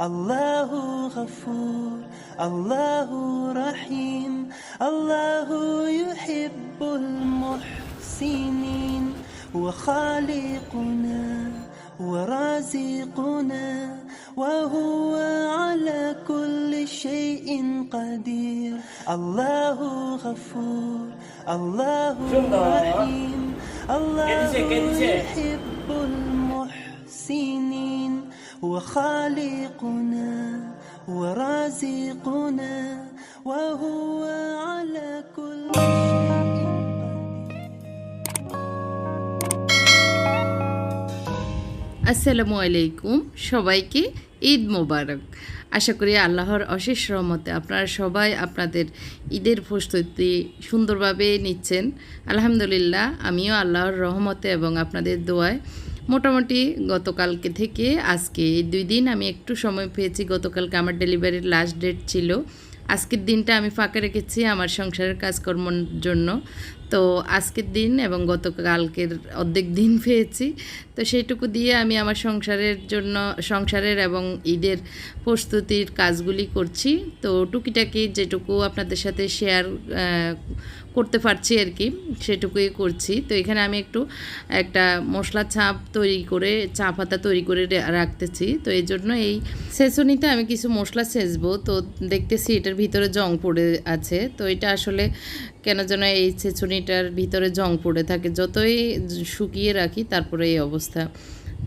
الله غفور الله رحيم الله يحب المحسنين وخالقنا ورازقنا وهو على كل شيء قدير الله غفور الله رحيم الله يحب المحسنين وخالقنا ورازقنا وهو على كل شيء আসসালামু আলাইকুম সবাইকে ঈদ মোবারক আশা করি আল্লাহর অশেষ রহমতে আপনারা সবাই আপনাদের ঈদের প্রস্তুতি সুন্দরভাবে নিচ্ছেন আলহামদুলিল্লাহ আমিও আল্লাহর রহমতে এবং আপনাদের দোয়ায় মোটামুটি গতকালকে থেকে আজকে এই দুই দিন আমি একটু সময় পেয়েছি। গতকালকে আমার ডেলিভারির লাস্ট ডেট ছিল। আজকের দিনটা আমি ফাঁকা রেখেছি আমার সংসারের কাজকর্মর জন্য। তো আজকের দিন এবং গতকালকের অর্ধেক দিন পেয়েছি। তো সেইটুকু দিয়ে আমি আমার সংসারের জন্য, সংসারের এবং ঈদের প্রস্তুতির কাজগুলি করছি। তো টুকিটাকি যেটুকু আপনাদের সাথে শেয়ার করতে পারছি আর কি, সেটুকুই করছি। তো এখানে আমি একটু একটা মশলা ছাপ তৈরি করে, চা পাতা তৈরি করে রাখতেছি। তো এই জন্য এই সেসনিতে আমি কিছু মশলা সেচবো। তো দেখতেছি এটার ভিতরে জং পড়ে আছে। তো এটা আসলে কেন যেন এই ছেঁচুনিটার ভিতরে জং পড়ে থাকে। যতই শুকিয়ে রাখি, তারপরে এই অবস্থা।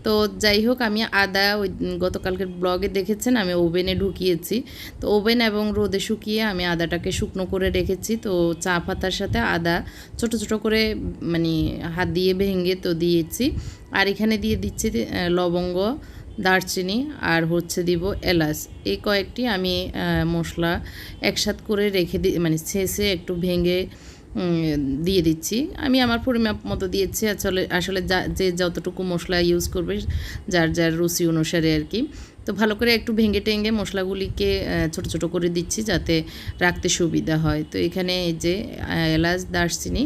তো যাই হোক আমি আদা ওই গতকালকের ব্লগে দেখেছেন, আমি ওভেনে ঢুকিয়েছি। তো ওভেন এবং রোদে শুকিয়ে আমি আদাটাকে শুকনো করে রেখেছি। তো চা পাতার সাথে আদা ছোট ছোট করে মানে হাত দিয়ে ভেঙে তো দিয়েছি। আর এখানে দিয়ে দিচ্ছি লবঙ্গ, দারচিনি আর হচ্ছে দিব এলাচ। এই কয়েকটি আমি মশলা একসাথ করে রেখে দি মানে ছেঁচে একটু ভেঙে দিয়ে দিচ্ছি। আমি আমার পরিমাপ মতো দিয়েছি। আসলে আসলে যা, যে যতটুকু মশলা ইউজ করবে, যার যার রুচি অনুসারে আর কি তো ভালো করে একটু ভেঙে টেঙ্গে মশলাগুলিকে ছোট ছোট করে দিচ্ছি যাতে রাখতে সুবিধা হয়। তো এখানে এই যে এলাচ, দারচিনি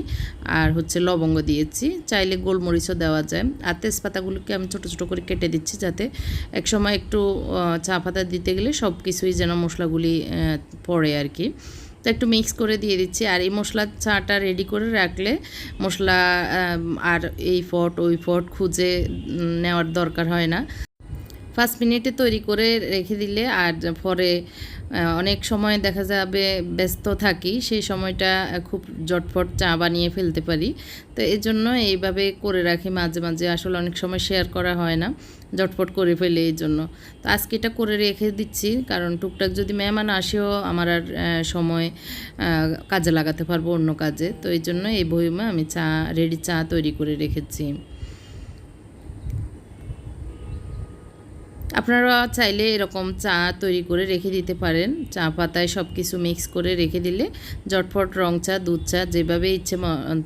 আর হচ্ছে লবঙ্গ দিয়েছি। চাইলে গোলমরিচও দেওয়া যায়। আর তেজপাতাগুলোকে আমি ছোট ছোট করে কেটে দিচ্ছি যাতে এক সময় একটু চা পাতা দিতে গেলে সব কিছুই যেন মশলাগুলি পড়ে আর কি তো একটু মিক্স করে দিয়ে দিচ্ছি। আর এই মশলার চাটা রেডি করে রাখলে মশলা আর এই ফট ওই ফট খুঁজে নেওয়ার দরকার হয় না। পাঁচ মিনিটে তৈরি করে রেখে দিলে আর পরে অনেক সময় দেখা যাবে ব্যস্ত থাকি, সেই সময়টা খুব জটফট চা বানিয়ে ফেলতে পারি। তো এই জন্য এইভাবে করে রাখি মাঝে মাঝে। আসলে অনেক সময় শেয়ার করা হয় না। জটফট করে ফেলে এই জন্য। তো আজকে এটা করে রেখে দিচ্ছি, কারণ টুকটাক যদি মেহমান আসেও আমার আর সময় কাজে লাগাতে পারব অন্য কাজে। তো এই জন্য এই বইমে আমি চা, রেডি চা তৈরি করে রেখেছি। আপনারা চাইলে এরকম চা তৈরি করে রেখে দিতে পারেন। চা পাতায় সব কিছু মিক্স করে রেখে দিলে জটফট রং চা, দুধ চা যেভাবে ইচ্ছে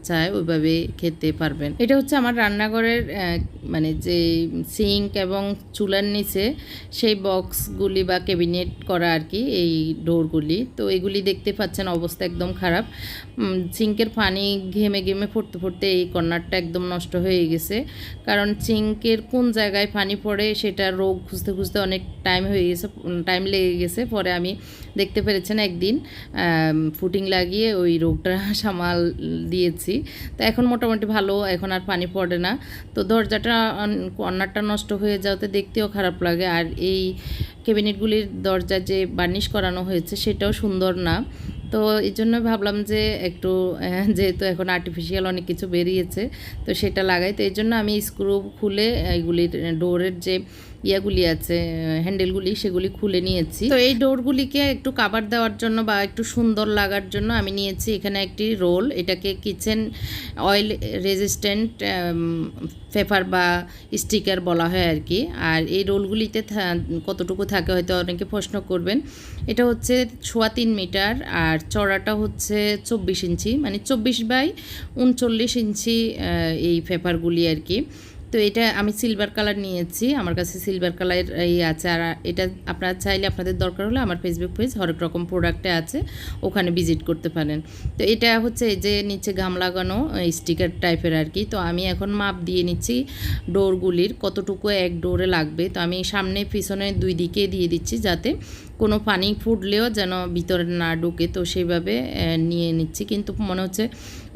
চায় ওইভাবে খেতে পারবেন। এটা হচ্ছে আমার রান্নাঘরের মানে যে সিঙ্ক এবং চুলার নিচে সেই বক্সগুলি বা ক্যাবিনেট করা আর কি, এই ডোরগুলি তো এগুলি দেখতে পাচ্ছেন অবস্থা একদম খারাপ। সিঙ্কের পানি ঘেমে ঘেমে ফুটতে ফুটতে এই কর্নারটা একদম নষ্ট হয়ে গেছে। কারণ সিঙ্কের কোন জায়গায় পানি পড়ে সেটা রোগ খুঁজতে খুঁজতে অনেক টাইম হয়ে গেছে টাইম লেগে গেছে। পরে আমি দেখতে পেরেছেন একদিন ফুটিং লাগিয়ে ওই রোগটা সামাল দিয়েছি। তো এখন মোটামুটি ভালো, এখন আর পানি পড়ে না। তো দরজাটা কর্নারটা নষ্ট হয়ে যাওয়াতে দেখতেও খারাপ লাগে। আর এই ক্যাবিনেটগুলির দরজা যে বার্নিশ করানো হয়েছে, সেটাও সুন্দর না। তো এই জন্য ভাবলাম যে একটু, যেহেতু এখন আর্টিফিশিয়াল অনেক কিছু বেরিয়েছে, তো সেটা লাগাই। তো এই জন্য আমি স্ক্রু খুলে এইগুলির ডোরের যে ইয়াগুলি আছে, হ্যান্ডেলগুলি, সেগুলি খুলে নিয়েছি। তো এই ডোরগুলিকে একটু কাভার দেওয়ার জন্য বা একটু সুন্দর লাগার জন্য আমি নিয়েছি এখানে একটি রোল। এটাকে কিচেন অয়েল রেজিস্ট্যান্ট পেপার বা স্টিকার বলা হয় আর কি। আর এই রোলগুলিতে কতটুকু থাকে হয়তো অনেকে প্রশ্ন করবেন। এটা হচ্ছে সোয়া তিন মিটার আর চড়াটা হচ্ছে চব্বিশ ইঞ্চি মানে চব্বিশ বাই উনচল্লিশ ইঞ্চি এই পেপারগুলি আর কি। তো এটা আমি সিলভার কালার নিয়েছি, আমার কাছে সিলভার কালার এই আছে। আর এটা আপনারা চাইলে আপনাদের দরকার হলে আমার ফেসবুক পেজ হরেক রকম প্রোডাক্টে আছে, ওখানে ভিজিট করতে পারেন। তো এটা হচ্ছে যে নিচে ঘাম লাগানো স্টিকার টাইপের আর কি। তো আমি এখন মাপ দিয়ে নিচ্ছি ডোরগুলির কতটুকু এক ডোরে লাগবে। তো আমি সামনে, পিছনে দুই দিকে দিয়ে দিচ্ছি যাতে কোনো পানি ফুটলেও যেন ভিতরে না ঢুকে, তো সেইভাবে নিয়ে নিচ্ছি। কিন্তু মনে হচ্ছে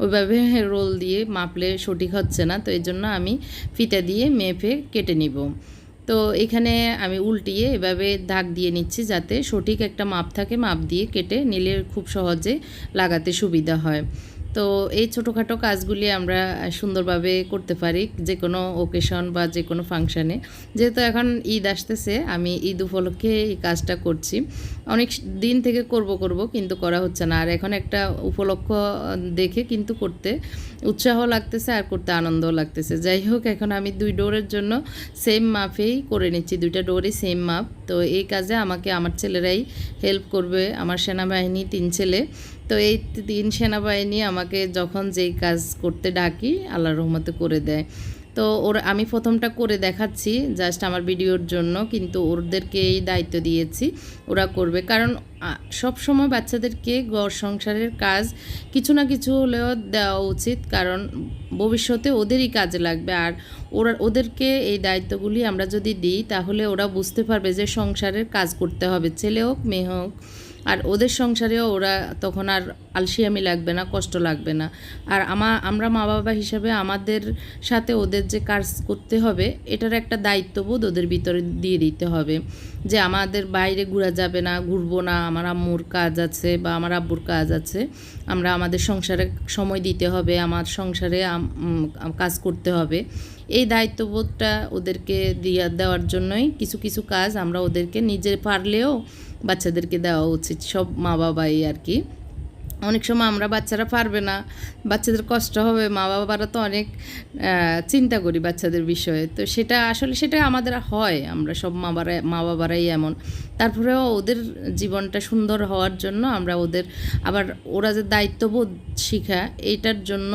ওইভাবে রোল দিয়ে মাপলে সঠিক হচ্ছে না, তো এই জন্য আমি ফিতা দিয়ে মেপে কেটে নিব। তো এখানে আমি উল্টিয়ে এভাবে দাগ দিয়ে নিচ্ছি যাতে সঠিক একটা মাপ থাকে, মাপ দিয়ে কেটে নিলে খুব সহজে লাগাতে সুবিধা হয়। তো এই ছোটোখাটো কাজগুলি আমরা সুন্দরভাবে করতে পারি যে কোনো ওকেশন বা যে কোনো ফাংশানে যেহেতু এখন ঈদ আসতেছে, আমি ঈদ উপলক্ষে এই কাজটা করছি। অনেক দিন থেকে করব করব, কিন্তু করা হচ্ছে না। আর এখন একটা উপলক্ষ দেখে কিন্তু করতে উৎসাহ লাগতেছে আর করতে আনন্দও লাগতেছে। যাই হোক, এখন আমি দুই ডোরের জন্য সেম মাপেই করে নিচ্ছি, দুইটা ডোরই সেম মাপ। তো এই কাজে আমাকে আমার ছেলেরাই হেল্প করবে, আমার সেনাবাহিনী, তিন ছেলে। তো এই তিন সেনাবাহিনী আমাকে যখন যেই কাজ করতে ডাকি, আল্লাহর রহমতে করে দেয়। তো ওর, আমি প্রথমটা করে দেখাচ্ছি জাস্ট আমার ভিডিওর জন্য, কিন্তু ওদেরকে এই দায়িত্ব দিয়েছি, ওরা করবে। কারণ সব সময় বাচ্চাদেরকে ঘর সংসারের কাজ কিছু না কিছু হলেও দেওয়া উচিত, কারণ ভবিষ্যতে ওদেরই কাজে লাগবে। আর ওরা, ওদেরকে এই দায়িত্বগুলি আমরা যদি দিই, তাহলে ওরা বুঝতে পারবে যে সংসারের কাজ করতে হবে, ছেলে হোক, মেয়ে হোক। আর ওদের সংসারেও ওরা তখন আর আলসিয়ামি লাগবে না, কষ্ট লাগবে না। আর আমা, আমরা মা বাবা হিসাবে আমাদের সাথে ওদের যে কাজ করতে হবে, এটার একটা দায়িত্ববোধ ওদের ভিতরে দিয়ে দিতে হবে। যে আমাদের বাইরে ঘোরা যাবে না, ঘুরবো না, আমার আম্মুর কাজ আছে বা আমার আব্বুর কাজ আছে, আমরা আমাদের সংসারে সময় দিতে হবে, আমার সংসারে কাজ করতে হবে। এই দায়িত্ববোধটা ওদেরকে দিয়ে দেওয়ার জন্যই কিছু কিছু কাজ আমরা ওদেরকে নিজে পারলেও বাচ্চাদেরকে দেওয়া উচিত, সব মা বাবাই আর কি। অনেক সময় আমরা বাচ্চারা পারবে না, বাচ্চাদের কষ্ট হবে, মা বাবারা তো অনেক চিন্তা করি বাচ্চাদের বিষয়ে। তো সেটা আসলে সেটা আমাদের হয়, আমরা সব মা বাবা মা বাবারাই এমন। তারপরেও ওদের জীবনটা সুন্দর হওয়ার জন্য আমরা ওদের, আবার ওরা যে দায়িত্ববোধ শিখা এইটার জন্য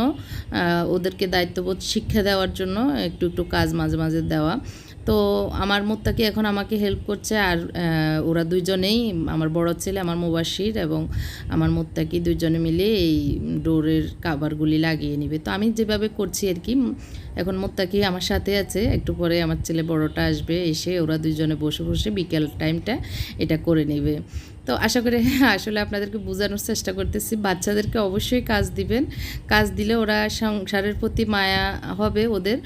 ওদেরকে দায়িত্ববোধ শিক্ষা দেওয়ার জন্য একটু একটু কাজ মাঝে মাঝে দেওয়া। তো আমার মোত্তাকি এখন আমাকে হেল্প করছে আর ওরা দুইজনেই, আমার বড় ছেলে, আমার মোবাসির এবং আমার মোত্তাকি দুইজনে মিলে এই ডোরের কাভারগুলি লাগিয়ে নিবে। তো আমি যেভাবে করছি আর কি, এখন মোত্তাকি আমার সাথে আছে, একটু পরে আমার ছেলে বড়টা আসবে, এসে ওরা দুইজনে বসে বসে বিকেল টাইমটা এটা করে নেবে। তো আশা করি আসলে আপনাদেরকে বোঝানোর চেষ্টা করতেছি। বাচ্চাদেরকে অবশ্যই কাজ দিবেন। কাজ দিলে ওরা সংসারের প্রতি মায়া হবে ওদের।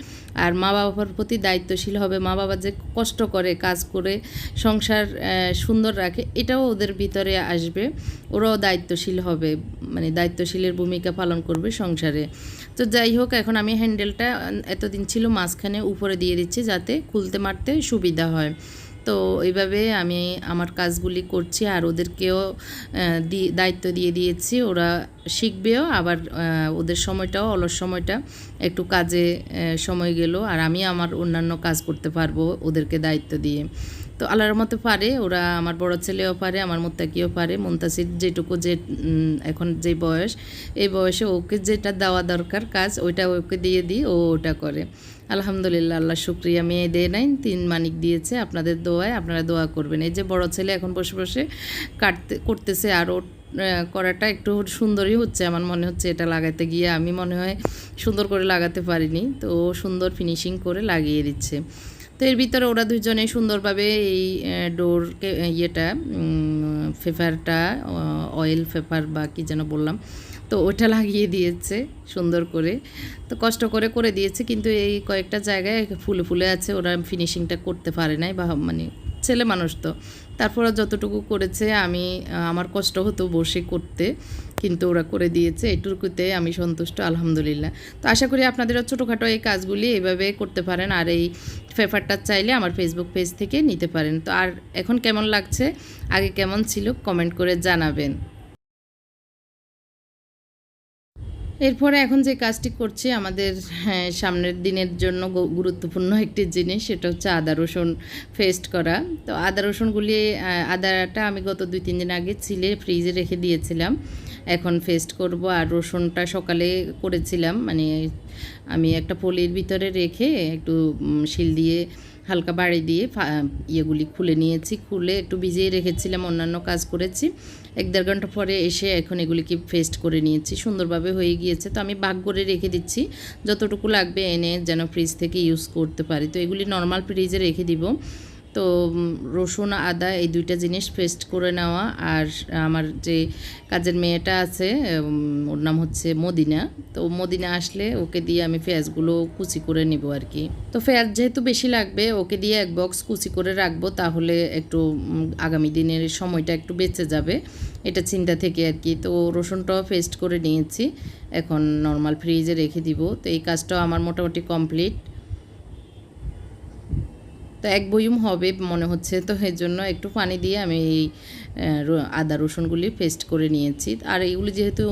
আর মা বাবার প্রতি দায়িত্বশীল হবে। মা বাবা যে কষ্ট করে কাজ করে সংসার সুন্দর রাখে, এটাও ওদের ভিতরে আসবে। ওরাও দায়িত্বশীল হবে। মানে দায়িত্বশীলের ভূমিকা পালন করবে সংসারে। তো যাই হোক, এখন আমি হ্যান্ডেলটা এতদিন ছিল, মাঝখানে উপরে দিয়ে দিচ্ছি যাতে খুলতে মারতে সুবিধা হয়। তো এইভাবে আমি আমার কাজগুলি করছি আর ওদেরকেও দায়িত্ব দিয়ে দিয়েছি। ওরা শিখবেও, আবার ওদের সময়টাও, অলস সময়টা, একটু কাজে সময় গেল। আর আমি আমার অন্যান্য কাজ করতে পারব ওদেরকে দায়িত্ব দিয়ে। তো আল্লাহর মতো পারে, ওরা আমার বড় ছেলেও পারে, আমার মোত্তাকিও পারে। মুন্তাসির যেটুকু যে এখন যে বয়স, এই বয়সে ওকে যেটা দেওয়া দরকার কাজ, ওইটা ওকে দিয়ে দিই, ও ওটা করে। আলহামদুলিল্লাহ, আল্লাহ শুক্রিয়া। মেয়ে দেয় নাই, তিন মানিক দিয়েছে আপনাদের দোয়ায়, আপনারা দোয়া করবেন। এই যে বড় ছেলে এখন বসে বসে কাটতে, করতেছে আর করাটা একটু সুন্দরই হচ্ছে। আমার মনে হচ্ছে এটা লাগাতে গিয়ে আমি মনে হয় সুন্দর করে লাগাতে পারিনি। তো সুন্দর ফিনিশিং করে লাগিয়ে দিচ্ছে। তো এর ভিতরে ওরা দুজনে সুন্দরভাবে এই ডোরকে, ইয়েটা ফেফারটা অয়েল ফেফার বা কি যেন বললাম তো ওটা লাগিয়ে দিয়েছে সুন্দর করে। তো কষ্ট করে করে দিয়েছে, কিন্তু এই কয়েকটা জায়গায় ফুলে ফুলে আছে, ওরা ফিনিশিংটা করতে পারে নাই বা মানে ছেলে মানুষ তো। তারপরে যতটুকু করেছে, আমি, আমার কষ্ট হতো বসে করতে, কিন্তু ওরা করে দিয়েছে, এটুকুতে আমি সন্তুষ্ট, আলহামদুলিল্লাহ। তো আশা করি আপনাদেরও ছোটোখাটো এই কাজগুলি এইভাবে করতে পারেন, আর এই পেপারটা চাইলে আমার ফেসবুক পেজ থেকে নিতে পারেন। তো আর এখন কেমন লাগছে, আগে কেমন ছিল কমেন্ট করে জানাবেন। এরপরে এখন যে কাজটি করছি আমাদের হ্যাঁ, সামনের দিনের জন্য গুরুত্বপূর্ণ একটি জিনিস সেটা হচ্ছে আদা রসুন পেস্ট করা। তো আদা রসুনগুলি আদাটা আমি গত দুই তিন দিন আগে ছিলে ফ্রিজে রেখে দিয়েছিলাম। এখন ফেস্ট করব আর রসুনটা সকালে করেছিলাম। মানে আমি একটা পলির ভিতরে রেখে একটু শিল দিয়ে হালকা বাড়ি দিয়ে ইয়েগুলি খুলে নিয়েছি। খুলে একটু ভিজিয়ে রেখেছিলাম অন্যান্য কাজ করেছি। এক দেড় ঘণ্টা পরে এসে এখন এগুলিকে ফেস্ট করে নিয়েছি। সুন্দরভাবে হয়ে গিয়েছে। তো আমি ভাগ করে রেখে দিচ্ছি। যতটুকু লাগবে এনে যেন ফ্রিজ থেকে ইউজ করতে পারি। তো এগুলি নর্মাল ফ্রিজে রেখে দিব। তো রসুন, আদা এই দুইটা জিনিস পেস্ট করে নেওয়া। আর আমার যে কাজের মেয়েটা আছে ওর নাম হচ্ছে মদিনা। তো মদিনা আসলে ওকে দিয়ে আমি পেঁয়াজগুলো কুচি করে নিব আর কি। তো পেঁয়াজ যেহেতু বেশি লাগবে, ওকে দিয়ে এক বক্স কুচি করে রাখব, তাহলে একটু আগামী দিনের সময়টা একটু বেঁচে যাবে। এটা চিন্তা থেকে আর কি। তো রসুনটাও পেস্ট করে নিয়েছি। এখন নর্মাল ফ্রিজে রেখে দিব। তো এই কাজটাও আমার মোটামুটি কমপ্লিট তো এক বয়ুম হবে মনে হচ্ছে। তো এর জন্য একটু পানি দিয়ে আমি এই আদা রসুনগুলি পেস্ট করে নিয়েছি। আর এইগুলি যেহেতু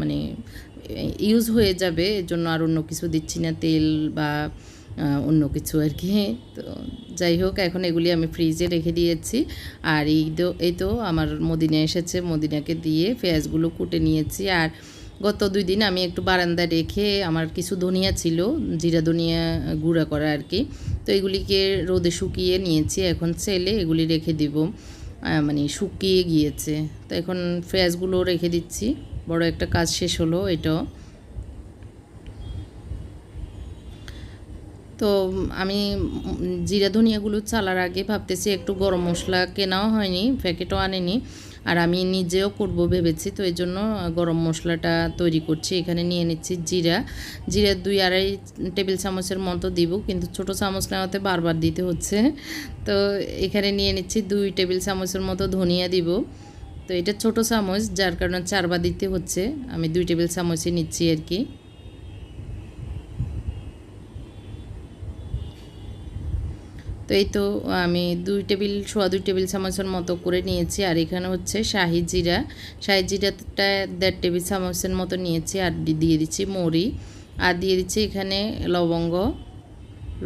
মানে ইউজ হয়ে যাবে, এর জন্য আর অন্য কিছু দিচ্ছি না, তেল বা অন্য কিছু আর কি। তো যাই হোক, এখন এগুলি আমি ফ্রিজে রেখে দিয়েছি। আর এই তো এই তো আমার মদিনা এসেছে। মদিনাকে দিয়ে পেঁয়াজগুলো কুটে নিয়েছি। আর গত দুই দিন আমি একটু বারান্দায় রেখে আমার কিছু ধনিয়া ছিল, জিরা ধনিয়া গুঁড়া করা আর কি। তো এগুলিকে রোদে শুকিয়ে নিয়েছি, এখন ছেলে এগুলি রেখে দিব। মানে শুকিয়ে গিয়েছে। তো এখন পেঁয়াজগুলো রেখে দিচ্ছি। বড় একটা কাজ শেষ হলো এটাও। তো আমি জিরা ধনিয়াগুলো চালার আগে ভাবতেছি একটু গরম মশলা কেনাও হয়নি, প্যাকেটও আনেনি। আর আমি নিজেও করব ভেবেছি, তো এই জন্য গরম মশলাটা তৈরি করছি। এখানে নিয়ে নিচ্ছি জিরা। জিরা দুই আড়াই টেবিল চামচের মতো দিব, কিন্তু ছোট চামচ নেওয়াতে বারবার দিতে হচ্ছে। তো এখানে নিয়ে নিচ্ছি দুই টেবিল চামচের মতো ধনিয়া দিব। তো এটা ছোট চামচ, যার কারণে চারবার দিতে হচ্ছে। আমি দুই টেবিল চামচই নিচ্ছি আর কি। তো এই তো আমি দুই টেবিল, সোয়া দুই টেবিল চামচের মতো করে নিয়েছি। আর এখানে হচ্ছে শাহি জিরা। শাহি জিরাটা দেড় টেবিল চামচের মতো নিয়েছি আর দিয়ে দিচ্ছি মরি। আর দিয়ে দিচ্ছি এখানে লবঙ্গ,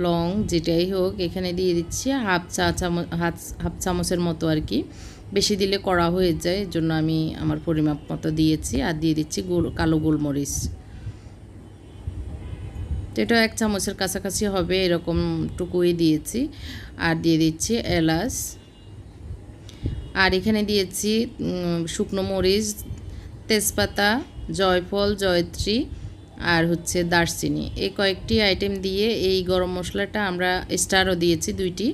লং যেটাই হোক, এখানে দিয়ে দিচ্ছি হাফ চা চামচ হাফ হাফ চামচের মতো আর কি। বেশি দিলে কড়া হয়ে যায় এর জন্য আমি আমার পরিমাপ মতো দিয়েছি। আর দিয়ে দিচ্ছি গোল কালো গোলমরিচ। তো এটা এক চামচের কাছাকাছি হবে, এরকম টুকুই দিয়েছি। আর দিয়ে দিচ্ছি এলাচ। আর এখানে দিয়েছি শুকনো মরিচ, তেজপাতা, জয়ফল, জয়ত্রী আর হচ্ছে দারচিনি। এই কয়েকটি আইটেম দিয়ে এই গরম মশলাটা আমরা স্টারও দিয়েছি দুইটি।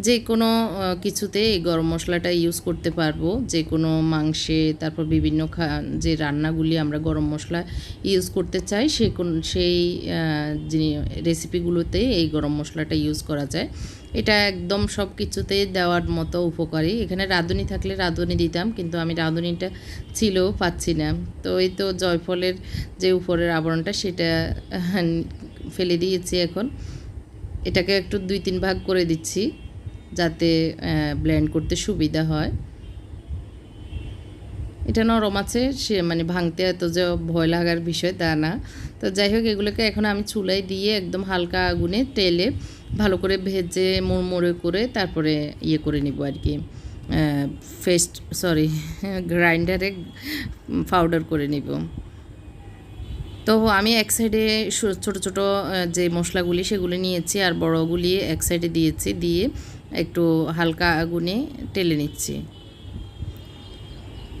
যে কোনো কিছুতে এই গরম মশলাটা ইউজ করতে পারব। যে কোনো মাংসে, তারপর বিভিন্ন যে রান্নাগুলি আমরা গরম মশলা ইউজ করতে চাই, সে কোন, সেই যিনি- রেসিপিগুলোতে এই গরম মশলাটা ইউজ করা যায়। এটা একদম সব কিছুতেই দেওয়ার মতো উপকারী। এখানে রাঁধুনি থাকলে রাঁধুনি দিতাম, কিন্তু আমি রাঁধুনিটা ছিল পাচ্ছি না। তো এই তো জয়ফলের যে উপরের আবরণটা, সেটা ফেলে দিয়েছি এখন। এটাকে একটু দুই তিন ভাগ করে দিচ্ছি। যাতে ব্লেন্ড করতে সুবিধা হয়। এটা নরম আছে, সে মানে ভাঙতে এত যে ভয় লাগার বিষয় তা না। তো যাই হোক, এগুলোকে এখন আমি চুলায় দিয়ে একদম হালকা আগুনে তেলে ভালো করে ভেজে, মুড়মুড়ে করে তারপরে ইয়ে করে নিব আর কি। ফেস্ট সরি গ্রাইন্ডারে পাউডার করে নিব। তো আমি এক সাইডে ছোট ছোট যে মশলাগুলি সেগুলি নিয়েছি আর বড়গুলি এক সাইডে দিয়েছি, দিয়ে একটু হালকা আগুনে টেলে নিচ্ছি।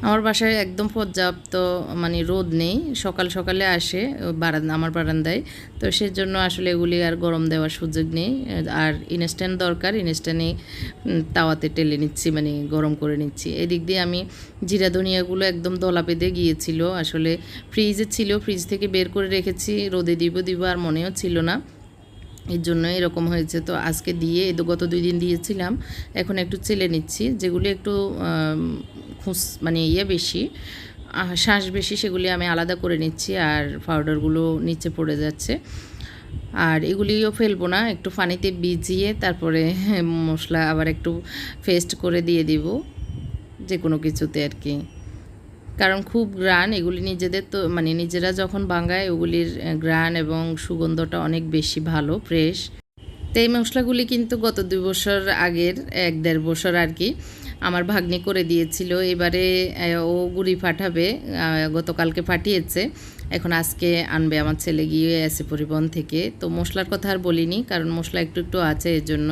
আমার বাসায় একদম পর্যাপ্ত মানে রোদ নেই, সকাল সকালে আসে বারান্দা, আমার বারান্দায়। তো সেজন্য আসলে এগুলি আর গরম দেওয়ার সুযোগ নেই। আর ইনস্ট্যান্ট দরকার, ইনস্ট্যান্টে তাওয়াতে টেলে নিচ্ছি মানে গরম করে নিচ্ছি। এদিক দিয়ে আমি জিরা ধনিয়াগুলো একদম দলা বেঁধে গিয়েছিল। আসলে ফ্রিজে ছিল, ফ্রিজ থেকে বের করে রেখেছি, রোদে দিব দিব আর মনেও ছিল না। এর জন্য এরকম হয়েছে। তো আজকে দিয়ে গত দুই দিন দিয়েছিলাম। এখন একটু চেলে নিচ্ছি। যেগুলি একটু খুস মানে ইয়ে বেশি শ্বাস বেশি, সেগুলি আমি আলাদা করে নিচ্ছি আর পাউডারগুলো নিচে পড়ে যাচ্ছে। আর এগুলিও ফেলব না, একটু পানিতে ভিজিয়ে তারপরে মশলা আবার একটু পেস্ট করে দিয়ে দিব যে কোনো কিছুতে আর কি। কারণ খুব গ্রান, এগুলি নিজেদের তো মানে নিজেরা যখন বাঙায় ওগুলির গ্রান এবং সুগন্ধটা অনেক বেশি ভালো, ফ্রেশ। তো এই মশলাগুলি কিন্তু গত দুই বছর আগের, এক দেড় বছর আর কি, আমার ভাগ্নি করে দিয়েছিল। এবারে ও গুড়ি পাঠাবে গতকালকে পাঠিয়েছে। এখন আজকে আনবে আমার ছেলে গিয়ে এসে পরিবহন থেকে। তো মশলার কথা আর বলিনি, কারণ মশলা একটু একটু আছে এর জন্য।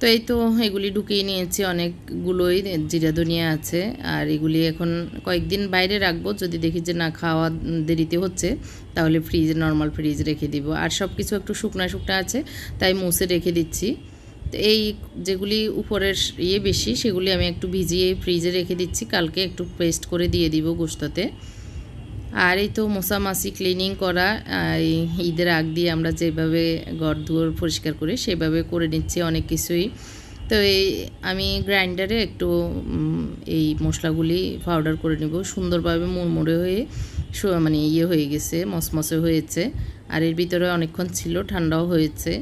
তো এই তো এগুলি ঢুকিয়ে নিয়েছি, অনেকগুলোই জিরা ধনিয়া আছে, আর এগুলি এখন কয়েকদিন বাইরে রাখব, যদি দেখি যে না খাওয়া দেরিতে হচ্ছে, তাহলে ফ্রিজ নর্মাল ফ্রিজ রেখে দিব। আর সব কিছু একটু শুকনা শুকনা আছে, তাই মুছে রেখে দিচ্ছি। তো এই যেগুলি উপরের ইয়ে বেশি, সেগুলি আমি একটু ভিজিয়ে ফ্রিজে রেখে দিচ্ছি, কালকে একটু পেস্ট করে দিয়ে দিব গোস্ততে আর এই তো মশামাছি ক্লিনিং করা এই ঈদের আগ দিয়ে আমরা যেভাবে ঘর দুয়ার পরিষ্কার করি, সেভাবে করে নিচ্ছি অনেক কিছুই। তো এই আমি গ্রাইন্ডারে একটু এই মশলাগুলি পাউডার করে নেব। সুন্দরভাবে মুড়মুড়ে হয়ে মানে ইয়ে হয়ে গেছে, মসমসে হয়েছে। আর এর ভিতরে অনেকক্ষণ ছিল, ঠান্ডাও হয়েছে।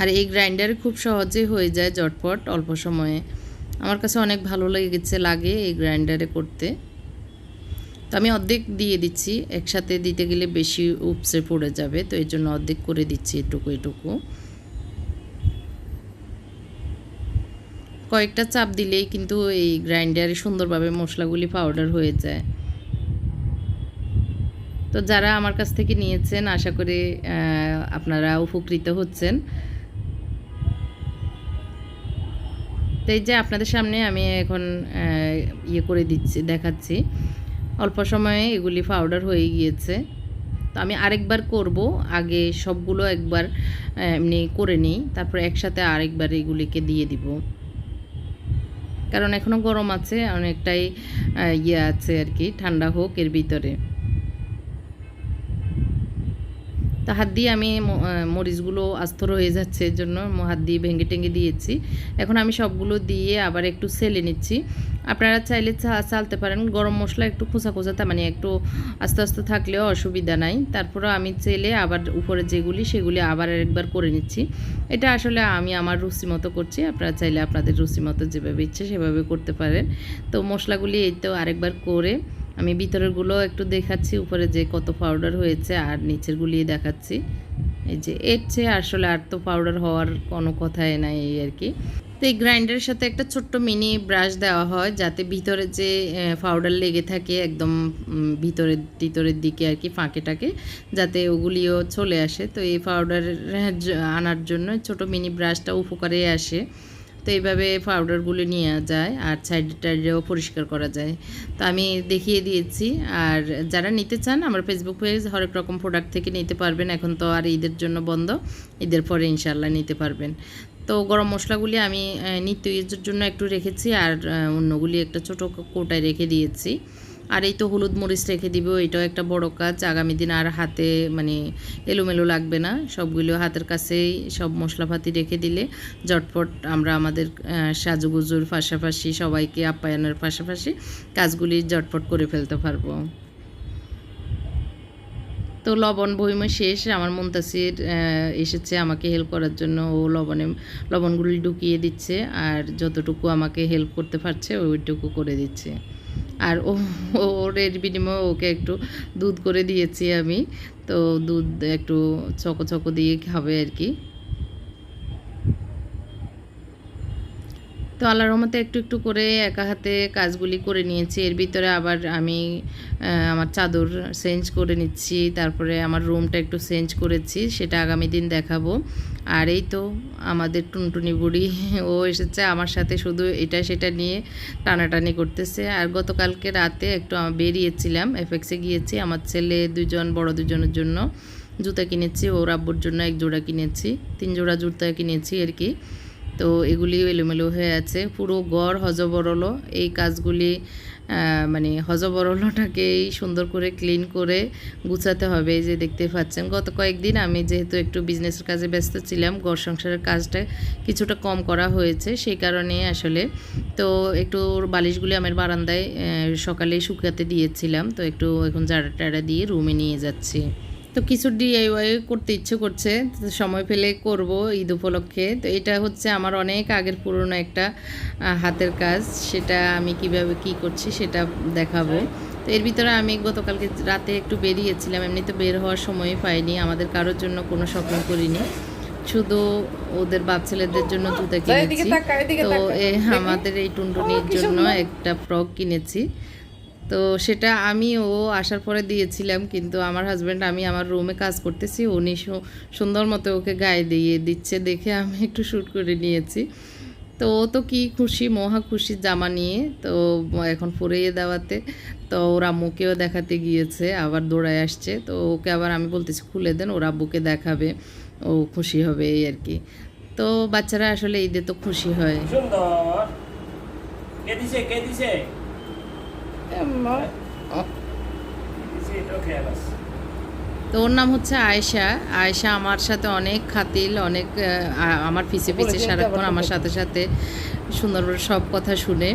আর এই গ্রাইন্ডারে খুব সহজে হয়ে যায় জটপট অল্প সময়ে। আমার কাছে অনেক ভালো লেগেছে, লাগে এই গ্রাইন্ডারে করতে। তো আমি অর্ধেক দিয়ে দিচ্ছি। একসাথে দিতে গেলে বেশি উপসে পড়ে যাবে, তো এই জন্য অর্ধেক করে দিচ্ছি এটুকু এটুকু। কয়েকটা চাপ দিলেই কিন্তু এই গ্রাইন্ডারে সুন্দরভাবে মশলাগুলি পাউডার হয়ে যায়। তো যারা আমার কাছ থেকে নিয়েছেন, আশা করি আপনারা উপকৃত হচ্ছেন। তো এই যে আপনাদের সামনে আমি এখন ইয়ে করে দিচ্ছি, দেখাচ্ছি। অল্প সময়ে এগুলি পাউডার হয়ে গিয়েছে। তো আমি আরেকবার করব, আগে সবগুলো একবার এমনি করে নিই, তারপর একসাথে আরেকবার এগুলিকে দিয়ে দিব। কারণ এখনও গরম আছে, অনেকটাই ইয়ে আছে আর কি, ঠান্ডা হোক এর ভিতরে। তো হাত দিয়ে আমি মরিচগুলো আস্তর হয়ে যাচ্ছে, এর জন্য হাত দিয়ে ভেঙে টেঙে দিয়েছি। এখন আমি সবগুলো দিয়ে আবার একটু সেলে নিচ্ছি। আপনারা চাইলে চালতে পারেন। গরম মশলা একটু খোসা তা মানে একটু আস্তে আস্তে থাকলেও অসুবিধা নাই। তারপরেও আমি চেলে আবার উপরে যেগুলি, সেগুলি আবার একবার করে নিচ্ছি। এটা আসলে আমি আমার রুচি মতো করছি। আপনারা চাইলে আপনাদের রুচি মতো যেভাবে ইচ্ছে সেভাবে করতে পারেন। তো মশলাগুলি এই তো আরেকবার করে আমি ভিতরেরগুলো একটু দেখাচ্ছি, উপরে যে কত পাউডার হয়েছে আর নিচেরগুলি দেখাচ্ছি। এই যে এর চেয়ে আসলে আর তো পাউডার হওয়ার কোনো কথাই নাই এই আর কি। তো এই গ্রাইন্ডারের সাথে একটা ছোট্ট মিনি ব্রাশ দেওয়া হয়, যাতে ভিতরে যে পাউডার লেগে থাকে একদম ভিতরের ভিতরের দিকে আর কি, ফাঁকে টাকে, যাতে ওগুলিও চলে আসে। তো এই পাউডার আনার জন্য ছোট মিনি ব্রাশটা উপকারে আসে। তো এইভাবে পাউডারগুলো নেওয়া যায় আর সাইড টাইডেও পরিষ্কার করা যায়। তো আমি দেখিয়ে দিয়েছি। আর যারা নিতে চান, আমার ফেসবুক পেজ হরেক রকম প্রোডাক্ট থেকে নিতে পারবেন। এখন তো আর ঈদের জন্য বন্ধ। ঈদের পরে ইনশাল্লাহ নিতে পারবেন। তো গরম মশলাগুলি আমি নিত্য ইউজের জন্য একটু রেখেছি। আর অন্যগুলি একটা ছোটো কোটায় রেখে দিয়েছি। আর এই তো হলুদ মরিচ রেখে দিব, এটাও একটা বড় কাজ। আগামী দিন আর হাতে মানে এলোমেলো লাগবে না, সবগুলো হাতের কাছেই সব মশলাপাতি রেখে দিলে ঝটপট আমরা আমাদের সাজুগুজুর পাশাপাশি সবাইকে আপ্যায়নের পাশাপাশি কাজগুলি ঝটপট করে ফেলতে পারব। তো লবণ বহিমে শেষ, আমার মন্তাসির এসেছে আমাকে হেল্প করার জন্য, ও লবণে, লবণগুলি ঢুকিয়ে দিচ্ছে, আর যতটুকু আমাকে হেল্প করতে পারছে, ওইটুকু করে দিচ্ছে। আর ওর এর বিনিময়ে ওকে একটু দুধ করে দিয়েছি আমি। তো দুধ একটু চকো চকো দিয়ে খাবে আর কি। তো আল্লাহর রহমতে একটু একটু করে একা হাতে কাজগুলি করে নিয়েছি। এর ভিতরে আবার আমি আমার চাদর চেঞ্জ করে নিচ্ছি, তারপরে আমার রুমটা একটু চেঞ্জ করেছি, সেটা আগামী দিন দেখাবো। আর এই তো আমাদের টুনটুনি বুড়ি, ও এসেছে আমার সাথে শুধু এটা সেটা নিয়ে টানাটানি করতেছে। আর গতকালকে রাতে একটু বেরিয়েছিলাম এফেক্সে গিয়েছি, আমার ছেলে দুজন, বড় দুজনের জন্য জুতা কিনেছি, ওর আব্বুর জন্য এক জোড়া কিনেছি, তিন জোড়া জুতা কিনেছি আর কি। তো এগুলি এলোমেলো হয়ে আছে। পুরো গড় হজবরল। এই কাজগুলি মানে হজবরলটাকেই সুন্দর করে ক্লিন করে গুছাতে হবে যে দেখতে পাচ্ছেন। গত কয়েকদিন আমি যেহেতু একটু বিজনেসের কাজে ব্যস্ত ছিলাম, ঘর সংসারের কাজটা কিছুটা কম করা হয়েছে সেই কারণে আসলে। তো একটু বালিশগুলি আমার বারান্দায় সকালে শুকাতে দিয়েছিলাম। তো একটু এখন জাড়া টাড়া দিয়ে রুমে নিয়ে যাচ্ছি। তো কিছু ডিআইওয়াই করতে ইচ্ছে করছে সময় পেলে করব ঈদ উপলক্ষে। তো এটা হচ্ছে আমার অনেক আগের পুরনো একটা হাতের কাজ সেটা আমি কীভাবে কি করছি সেটা দেখাবো। তো এর ভিতরে আমি গতকালকে রাতে একটু বেরিয়েছিলাম এমনিতে বের হওয়ার সময়ই পাইনি আমাদের কারোর জন্য কোনো শপিং করিনি। শুধু ওদের বাপ ছেলেদের জন্য জুতা কিনেছি। তো আমাদের এই টুনটুনির জন্য একটা ফ্রক কিনেছি। তো সেটা আমি ও আসার পরে দিয়েছিলাম, কিন্তু আমার হাজব্যান্ড আমি আমার রুমে কাজ করতেছি, উনি সুন্দর মতো ওকে গায়ে দিয়ে দিচ্ছে, দেখে আমি একটু শ্যুট করে নিয়েছি। তো ও তো কি খুশি, মহা খুশি জামা নিয়ে, তো এখন পরিয়ে দেওয়াতে, তো ওর আম্মুকেও দেখাতে গিয়েছে, আবার দৌড়ায় আসছে, তো ওকে আবার আমি বলতেছি, খুলে দেন, ওর আব্বুকে দেখাবে, ও খুশি হবে এই আর কি। তো বাচ্চারা আসলে ঈদে তো খুশি হয়। সুন্দর। কে দিছে কে দিছে দিছে এটাও খেয়াল আছে তো ওর নাম হচ্ছে আয়েশা। আয়েশা আমার সাথে অনেক খাতিল অনেক আমার পিছে পিছে সারাক্ষণ আমার সাথে সাথে সুন্দর সব কথা শুনে।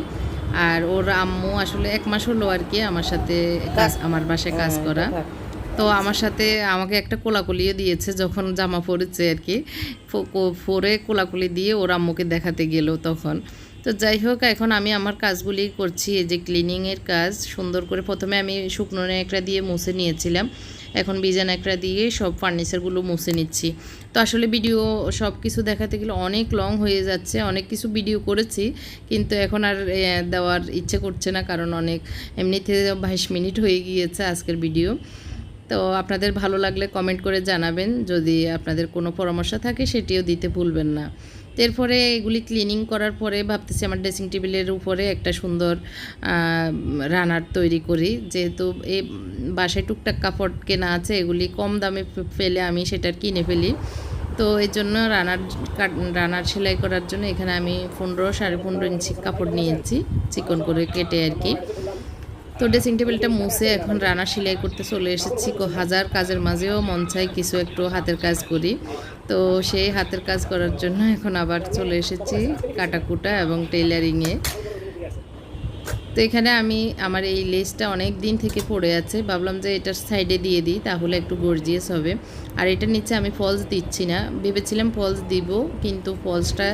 আর ওর আম্মু আসলে এক মাস হলো আর কি আমার সাথে কাজ আমার বাসায় কাজ হ্যাঁ, করা। তো আমার সাথে আমাকে একটা কোলাকুলিও দিয়েছে যখন জামা পরেছে আর কি পরে কোলাকুলি দিয়ে ওর আম্মুকে দেখাতে গেল তখন। তো যাই হোক, এখন আমি আমার কাজগুলি করছি, এই যে ক্লিনিংয়ের কাজ। সুন্দর করে প্রথমে আমি শুকনো একটা দিয়ে মুছে নিয়েছিলাম। এখন বিজান একটা দিয়ে সব ফার্নিচারগুলো মুছে নিচ্ছি। তো আসলে ভিডিও সব কিছু দেখাতে গেলে অনেক লং হয়ে যাচ্ছে। অনেক কিছু ভিডিও করেছি, কিন্তু এখন আর দেওয়ার ইচ্ছে করছে না, কারণ অনেক, এমনিতে বাইশ মিনিট হয়ে গিয়েছে আজকের ভিডিও তো আপনাদের ভালো লাগলে কমেন্ট করে জানাবেন। যদি আপনাদের কোনো পরামর্শ থাকে, সেটিও দিতে ভুলবেন না। এরপরে এগুলি ক্লিনিং করার পরে ভাবতেছি আমার ড্রেসিং টেবিলের উপরে একটা সুন্দর রানার তৈরি করি। যেহেতু এই বাসায় টুকটাক কাপড় কেনা আছে, এগুলি কম দামে ফেলে আমি সেটা কিনে ফেলি। তো এই জন্য রানার রানার সেলাই করার জন্য এখানে আমি পনেরো সাড়ে পনেরো ইঞ্চি কাপড় নিয়েছি, চিকন করে কেটে আর কি। তো ড্রেসিং টেবিলটা মুছে এখন রানা সেলাই করতে চলে এসেছি। হাজার কাজের মাঝেও মন চাই কিছু একটু হাতের কাজ করি। তো সেই হাতের কাজ করার জন্য এখন আবার চলে এসেছি কাটাকুটা এবং টেইলারিংয়ে। তো এখানে আমি আমার এই লেসটা অনেক দিন থেকে পড়ে আছে। ভাবলাম যে এটার সাইডে দিয়ে দিই, তাহলে একটু গর্জিয়াস হবে। আর এটা নিচে আমি ফলস দিচ্ছি না। ভেবেছিলাম ফলস দিব, কিন্তু ফলসটা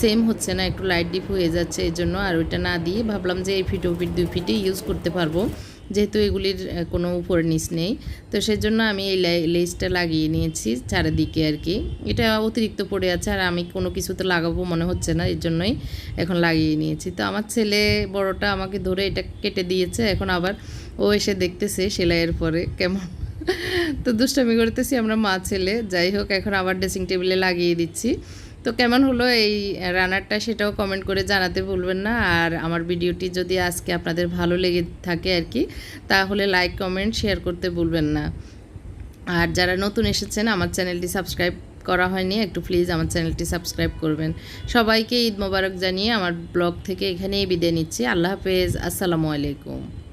সেম হচ্ছে না, একটু লাইট ডিপ হয়ে যাচ্ছে এই জন্য আর ওইটা না দিয়ে ভাবলাম যে এই ফিট ও ফিট দুই ফিটে ইউজ করতে পারব। যেহেতু এগুলির কোনো উপর নিচ নেই। তো সেজন্য আমি এই লেসটা লাগিয়ে নিয়েছি চারিদিকে আর কি। এটা অতিরিক্ত পড়ে আছে আর আমি কোনো কিছুতে লাগাবো মনে হচ্ছে না, এর জন্যই এখন লাগিয়ে নিয়েছি। তো আমার ছেলে বড়টা আমাকে ধরে এটা কেটে দিয়েছে, এখন আবার ও এসে দেখতেছে সেলাইয়ের পরে কেমন। তো দুষ্টামি করতেছি আমরা মা ছেলে যাই হোক, এখন আবার ড্রেসিং টেবিলে লাগিয়ে দিচ্ছি। তো কেমন হলো এই রানারটা সেটাও কমেন্ট করে জানাতে ভুলবেন না। আর আমার ভিডিওটি যদি আজকে আপনাদের ভালো লেগে থাকে আর কি, তাহলে লাইক কমেন্ট শেয়ার করতে ভুলবেন না। আর যারা নতুন এসেছেন, আমার চ্যানেলটি সাবস্ক্রাইব করা হয়নি, একটু প্লিজ আমার চ্যানেলটি সাবস্ক্রাইব করবেন। সবাইকে ঈদ মোবারক জানিয়ে আমার ব্লগ থেকে এখানেই বিদায় নিচ্ছি। আল্লাহ হাফেজ, আসসালামু আলাইকুম।